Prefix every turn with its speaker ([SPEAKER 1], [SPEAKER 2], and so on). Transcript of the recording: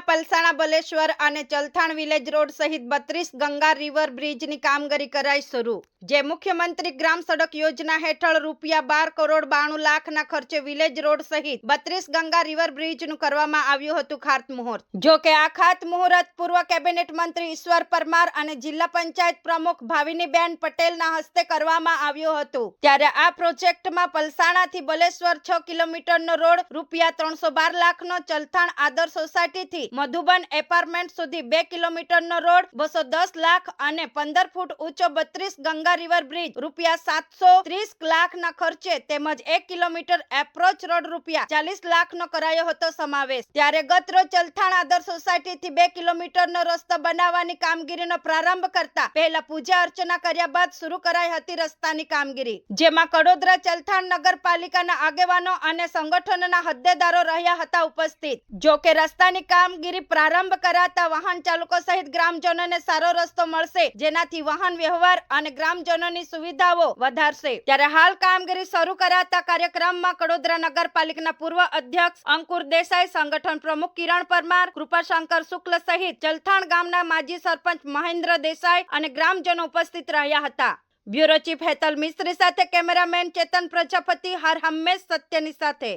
[SPEAKER 1] પલસાણા, બલેશ્વર અને Chalthan village road સહિત બત્રીસ ગંગા રિવર બ્રિજની કામગીરી કરાઈ શરૂ. જે મુખ્યમંત્રી ગ્રામ સડક યોજના હેઠળ રૂપિયા બાર કરોડ બાણું લાખના ખર્ચે વિલેજ રોડ સહિત બત્રીસ ગંગા રિવર બ્રિજનું કરવામાં આવ્યું હતું ખાતમુહૂર્ત જો કે આ ખાતમુહૂર્ત પૂર્વ કેબિનેટ મંત્રી ઈશ્વર પરમાર અને જિલ્લા પંચાયત પ્રમુખ ભાવિનીબેન પટેલના હસ્તે કરવામાં આવ્યું હતું. ત્યારે આ પ્રોજેક્ટમાં પલસાણાથી બલેશ્વર છ કિલોમીટરનો રોડ રૂપિયા ત્રણસો બાર લાખનો ચલથાણ આદર સોસાયટીથી મધુબન એપાર્ટમેન્ટ સુધી બે કિલોમીટરનો રોડ, બસો દસ લાખ અને પંદર ફૂટ ઊંચો બત્રીસ ગંગા રિવર બ્રિજ, રૂપિયા સાતસો ત્રીસ લાખના ખર્ચે તેમજ એક કિલોમીટર એપ્રોચ રોડ રૂપિયા ચાલીસ લાખનો કરાયો હતો સમાવેશ. ત્યારે ગત રોજ ચલથાણ આદર સોસાયટીથી બે કિલોમીટરનો રસ્તો બનાવવાની કામગીરીનો પ્રારંભ કરતા પહેલા પૂજા અર્ચના કર્યા બાદ શરૂ કરાઈ હતી રસ્તાની કામગીરી, જેમાં કડોદરા ચલથાણ નગરપાલિકાના આગેવાનો અને સંગઠનના હોદ્દેદારો રહ્યા હતા ઉપસ્થિત. જો કે રસ્તાની કામગીરી પ્રારંભ કરાતા વાહન ચાલકો સહિત ગ્રામજનોને સારો રસ્તો મળશે, જેનાથી વાહન વ્યવહાર અને ગ્રામજનોની સુવિધાઓ વધારશે. ત્યારે હાલ કામગીરી શરૂ કરાતા કાર્યક્રમમાં કડોદરા નગરપાલિકાના પૂર્વ અધ્યક્ષ અંકુર દેસાઈ, સંગઠન પ્રમુખ કિરણ પરમાર, કૃપાશંકર શુક્લ સહિત ચલથાણ ગામના માજી સરપંચ મહેન્દ્ર દેસાઈ અને ગ્રામજનો ઉપસ્થિત રહ્યા હતા. બ્યુરો ચીફ હેતલ મિસ્ત્રી સાથે કેમેરામેન ચેતન પ્રજાપતિ, હર હંમેશ સત્યની સાથે.